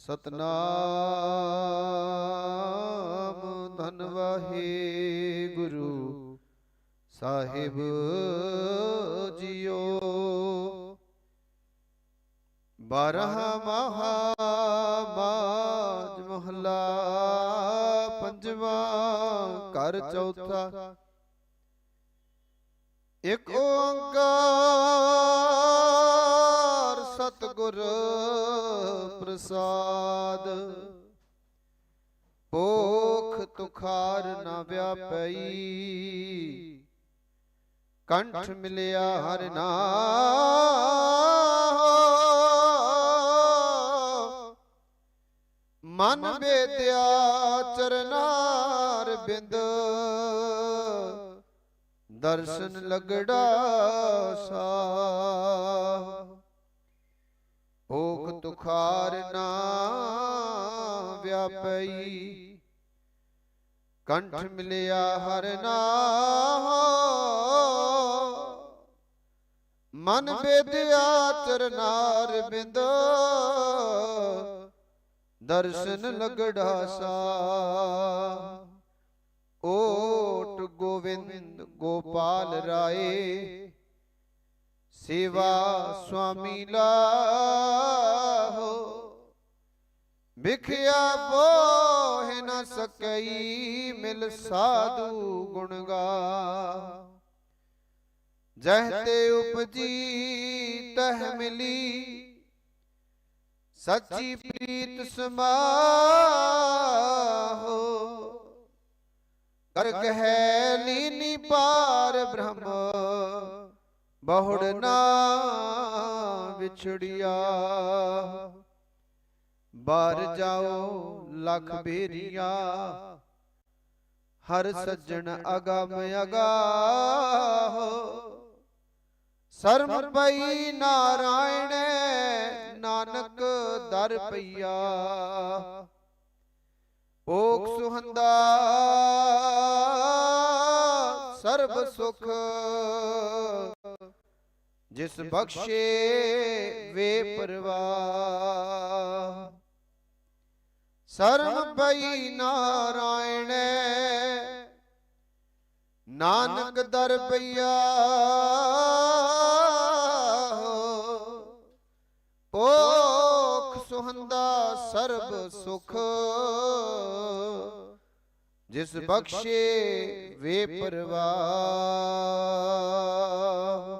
ਸਤਨਾਮ ਧੰਨ ਵਾਹਿਗੁਰੂ ਸਾਹਿਬ ਜੀਓ। ਬਾਰਹ ਮਹਾ ਬਾਜ ਮਹਲਾ ਪੰਜਵਾ ਘਰ ਚੌਥਾ। ਇਕ ਓੰਕਾਰ ਪ੍ਰਸਾਦ। ਭੋਖ ਤੁਖਾਰ ਨਾ ਵਿਆਪਈ। ਕੰਠ ਮਿਲਿਆ ਹਰ ਨਾਮ ਮਨ ਬੇਦਿਆ ਚਰਨਾਰ ਬਿੰਦ। ਦਰਸ਼ਨ ਲਗੜਾ ਸਾ ਤੁਖਾਰ ਨਾ ਵਿਆਪਈ। ਕੰਠ ਮਿਲਿਆ ਹਰ ਨਾਮ ਮਨ ਬੇਦਿਆ ਚਰਨਾਰ ਬਿੰਦ। ਦਰਸ਼ਨ ਲਗੜਾ ਸਾ। ਓਟ ਗੋਵਿੰਦ ਗੋਪਾਲ ਰਾਏ। ਸੇਵਾ ਸੁਆਮੀ ਲਾਹੋ। ਵਿਖਿਆ ਬੋਹਿ ਨ ਸਕਈ ਮਿਲ ਸਾਧੂ ਗੁਣ ਜਹ ਤੇ ਉਪਜੀ ਤਹ ਮਿਲੀ, ਸੱਚੀ ਪ੍ਰੀਤ ਸਮਾਹੋ। ਕਰ ਕਹੈ ਲੀਨੀ ਪਾਰ ਬ੍ਰਹਮ। ਬਹੁੜ ਨਾ ਵਿਛੜਿਆ। ਬਾਰ ਜਾਓ ਲਖ ਬੇਰੀਆ। ਹਰ ਸੱਜਣ ਅਗਮ ਅਗਾਹੋ। ਸਰਮ ਪਈ ਨਾਰਾਇਣ ਨਾਨਕ ਦਰ ਪਈਆ। ਓਕ ਸੁਹੰਦਾ ਸਰਬ ਸੁਖ। ਜਿਸ ਬਖਸ਼ੇ ਵੇ ਪਰਵਾਹ। ਸਰਮ ਪਈ ਨਾਰਾਇਣ। ਨਾਨਕ ਦਰ ਪਈਆ ਪੋਖ ਸੁਹੰਦਾ ਸਰਬ ਸੁਖ। ਜਿਸ ਬਖਸ਼ੇ ਵੇ ਪਰਵਾਹ।